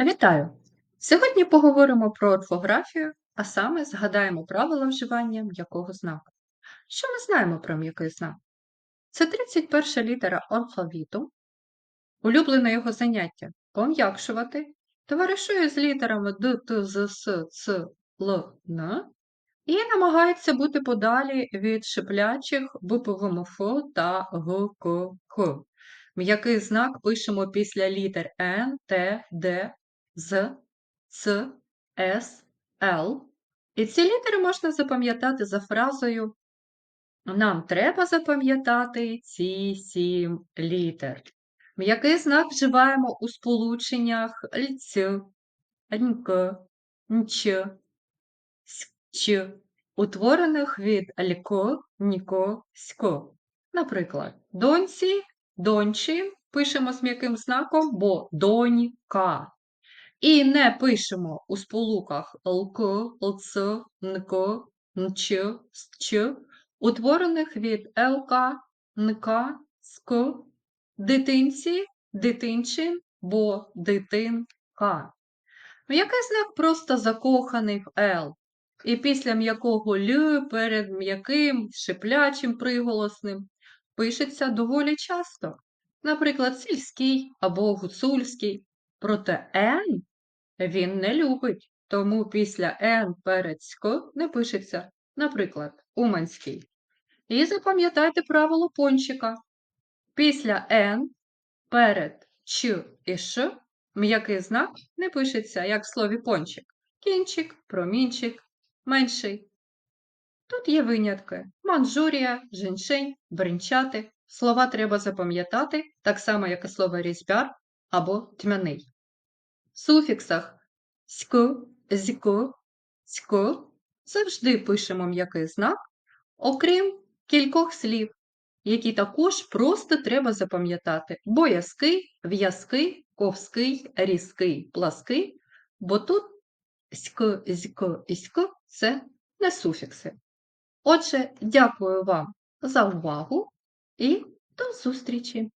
Вітаю! Сьогодні поговоримо про орфографію, а саме згадаємо правила вживання м'якого знаку. Що ми знаємо про м'який знак? Це 31 літера алфавіту, улюблене його заняття пом'якшувати, товаришує з літерами Д, Т, З, С, Ц, Л, Н і намагається бути подалі від шиплячих БПВМФ та Г, К, Х. М'який знак пишемо після літер Н, Т, Д, З, Ц, С, Л. І ці літери можна запам'ятати за фразою Нам треба запам'ятати ці сім літер. М'який знак вживаємо у сполученнях льц, ньк, нч, сч, утворених від liko, ніко, сько. Наприклад, доньці, доньчі пишемо з м'яким знаком, бо донька. І не пишемо у сполуках лк, лц, нк, нч, сч, утворених від лк, нк, ск, дитинці, дитинчин, бо дитинка. М'який знак просто закоханий в Л. І після м'якого Л перед м'яким шиплячим приголосним пишеться доволі часто. Наприклад, сільський або гуцульський. Проте Н він не любить, тому після Н перед ськ не пишеться, наприклад, Уманський. І запам'ятайте правило пончика. Після Н перед Ч і Ш м'який знак не пишеться, як в слові пончик. Кінчик, промінчик, менший. Тут є винятки: манжурія, женьшень, бринчати. Слова треба запам'ятати, так само, як і слово різьбяр або тьмяний. Суфіксах ськ, зьк, цьк завжди пишемо м'який знак, окрім кількох слів, які також просто треба запам'ятати: боязкий, в'язкий, ковський, різкий, плаский, бо тут ськ, зьк і ськ це не суфікси. Отже, дякую вам за увагу і до зустрічі!